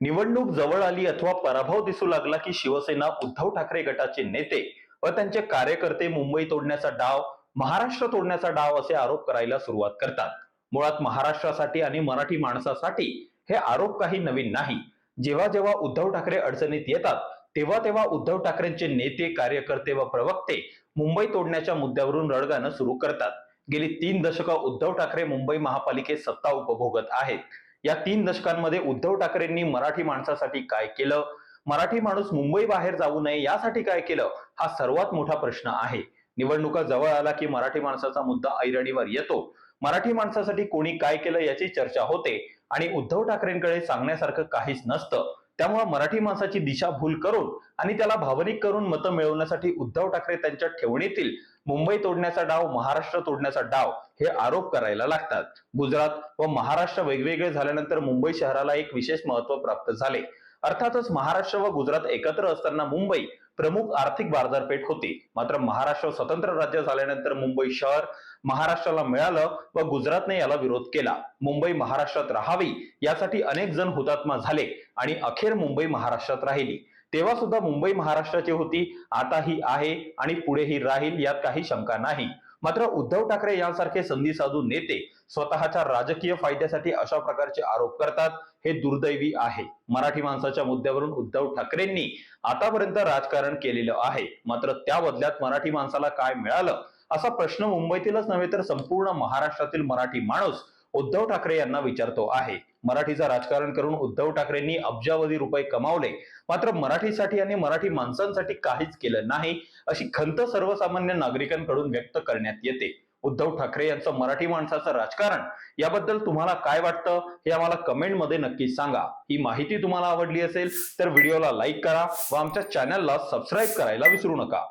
निवडणूक जवळ आली अथवा पराभव दिसू लागला की शिवसेना उद्धव ठाकरे गटाचे नेते व त्यांचे कार्यकर्ते मुंबई तोडण्याचा डाव महाराष्ट्र तोडण्याचा डाव असे आरोप करायला सुरुवात करतात. मुळात महाराष्ट्रासाठी आणि मराठी माणसासाठी हे आरोप काही नवीन नाही. जेव्हा जेव्हा उद्धव ठाकरे अडचणीत येतात तेव्हा तेव्हा उद्धव ठाकरेंचे नेते कार्यकर्ते व प्रवक्ते मुंबई तोडण्याच्या मुद्द्यावरून रडगाणं सुरू करतात. गेली तीन दशकं उद्धव ठाकरे मुंबई महापालिकेत सत्ता उपभोगत आहेत. या तीन दशकांमध्ये उद्धव ठाकरेंनी मराठी माणसासाठी काय केलं? मराठी माणूस मुंबई बाहेर जाऊ नये यासाठी काय केलं? हा सर्वात मोठा प्रश्न आहे. निवडणुका जवळ आला की मराठी माणसाचा मुद्दा ऐरणीवर येतो. मराठी माणसासाठी कोणी काय केलं याची चर्चा होते. आणि उद्धव ठाकरेंकडे सांगण्यासारखं काहीच नसतं. त्यामुळे मराठी माणसाची दिशाभूल करून आणि त्याला भावनिक करून मतं मिळवण्यासाठी उद्धव ठाकरे त्यांच्या ठेवणीतील मुंबई तोडण्याचा डाव महाराष्ट्र तोडण्याचा डाव हे आरोप करायला लागतात. गुजरात व महाराष्ट्र वेगवेगळे झाल्यानंतर मुंबई शहराला एक विशेष महत्त्व प्राप्त झाले. अर्थातच महाराष्ट्र व गुजरात एकत्र असताना मुंबई प्रमुख आर्थिक बाजारपेठ होती. मात्र महाराष्ट्र स्वतंत्र राज्य झाल्यानंतर मुंबई शहर महाराष्ट्राला मिळालं व गुजरातने याला विरोध केला. मुंबई महाराष्ट्रात राहावी यासाठी अनेक जण हुतात्मा झाले आणि अखेर मुंबई महाराष्ट्रात राहिली. तेव्हा सुद्धा मुंबई महाराष्ट्राची होती. आताही आहे आणि पुढेही राहील यात काही शंका नाही. मात्र उद्धव ठाकरे यांसारखे संधी साधू नेते स्वतःच्या राजकीय फायद्यासाठी अशा प्रकारचे आरोप करतात हे दुर्दैवी आहे. मराठी माणसाच्या मुद्द्यावरून उद्धव ठाकरेंनी आतापर्यंत राजकारण केलेलं आहे. मात्र त्या बदल्यात मराठी माणसाला काय मिळालं असा प्रश्न मुंबईतीलच नव्हे तर संपूर्ण महाराष्ट्रातील मराठी माणूस उद्धव ठाकरे यांना विचारतो आहे. मराठीचं राजकारण करून उद्धव ठाकरेंनी अब्जावधी रुपये कमावले. मात्र मराठीसाठी आणि मराठी माणसांसाठी काहीच केलं नाही अशी खंत सर्वसामान्य नागरिकांकडून व्यक्त करण्यात येते. उद्धव ठाकरे यांचं मराठी माणसाचं राजकारण याबद्दल तुम्हाला काय वाटतं? हे आम्हाला कमेंटमध्ये नक्की सांगा. ही माहिती तुम्हाला आवडली असेल तर व्हिडिओला लाईक करा व आमच्या चॅनलला सबस्क्राईब करायला विसरू नका.